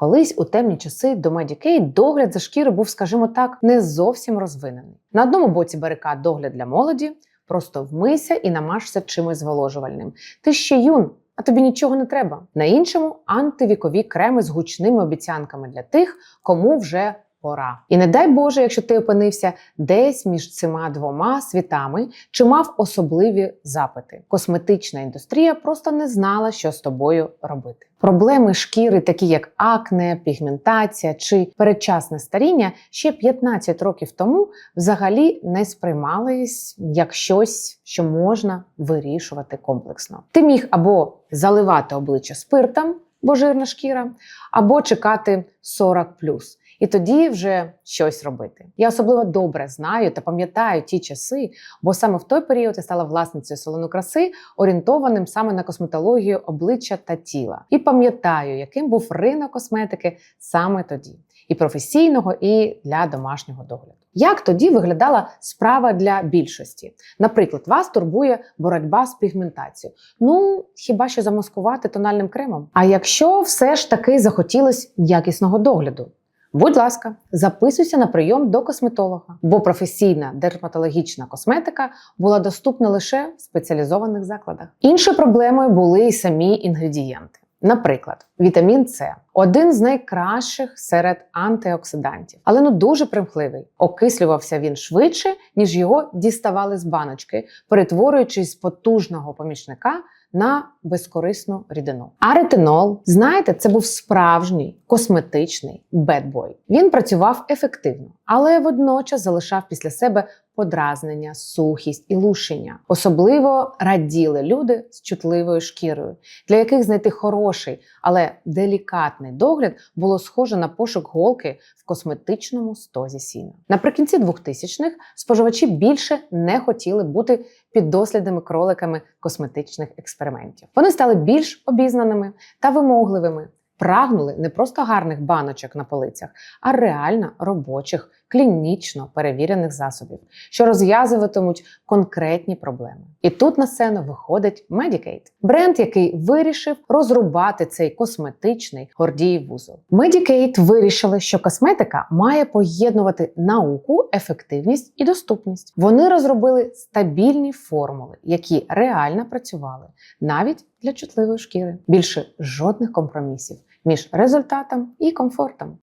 Колись у темні часи до Medicaid догляд за шкірою був, скажімо так, не зовсім розвинений. На одному боці барикад догляд для молоді, просто вмийся і намажся чимось зволожувальним. Ти ще юн, а тобі нічого не треба. На іншому антивікові креми з гучними обіцянками для тих, кому вже пора. І не дай Боже, якщо ти опинився десь між цими двома світами чи мав особливі запити. Косметична індустрія просто не знала, що з тобою робити. Проблеми шкіри, такі як акне, пігментація чи передчасне старіння, ще 15 років тому взагалі не сприймались як щось, що можна вирішувати комплексно. Ти міг або заливати обличчя спиртом, бо жирна шкіра, або чекати 40 і тоді вже щось робити. Я особливо добре знаю та пам'ятаю ті часи, бо саме в той період я стала власницею салону краси, орієнтованим саме на косметологію обличчя та тіла. І пам'ятаю, яким був ринок косметики саме тоді, і професійного, і для домашнього догляду. Як тоді виглядала справа для більшості? Наприклад, вас турбує боротьба з пігментацією. Ну хіба що замаскувати тональним кремом? А якщо все ж таки захотілось якісного догляду? Будь ласка, записуйся на прийом до косметолога, бо професійна дерматологічна косметика була доступна лише в спеціалізованих закладах. Іншою проблемою були і самі інгредієнти. Наприклад, вітамін С один з найкращих серед антиоксидантів, але ну дуже примхливий. Окислювався він швидше, ніж його діставали з баночки, перетворюючись з потужного помічника на безкорисну рідину. А ретинол, знаєте, це був справжній косметичний бедбой. Він працював ефективно, але водночас залишав після себе подразнення, сухість і лушення. Особливо раділи люди з чутливою шкірою, для яких знайти хороший, але делікатний догляд було схоже на пошук голки в косметичному стозі сіна. Наприкінці 2000-х споживачі більше не хотіли бути піддослідними кроликами косметичних експериментів. Вони стали більш обізнаними та вимогливими. Прагнули не просто гарних баночок на полицях, а реально робочих, клінічно перевірених засобів, що розв'язуватимуть конкретні проблеми. І тут на сцену виходить Medicaid – бренд, який вирішив розрубати цей косметичний гордіїв вузол. Medicaid вирішили, що косметика має поєднувати науку, ефективність і доступність. Вони розробили стабільні формули, які реально працювали навіть для чутливої шкіри. Більше жодних компромісів між результатом і комфортом.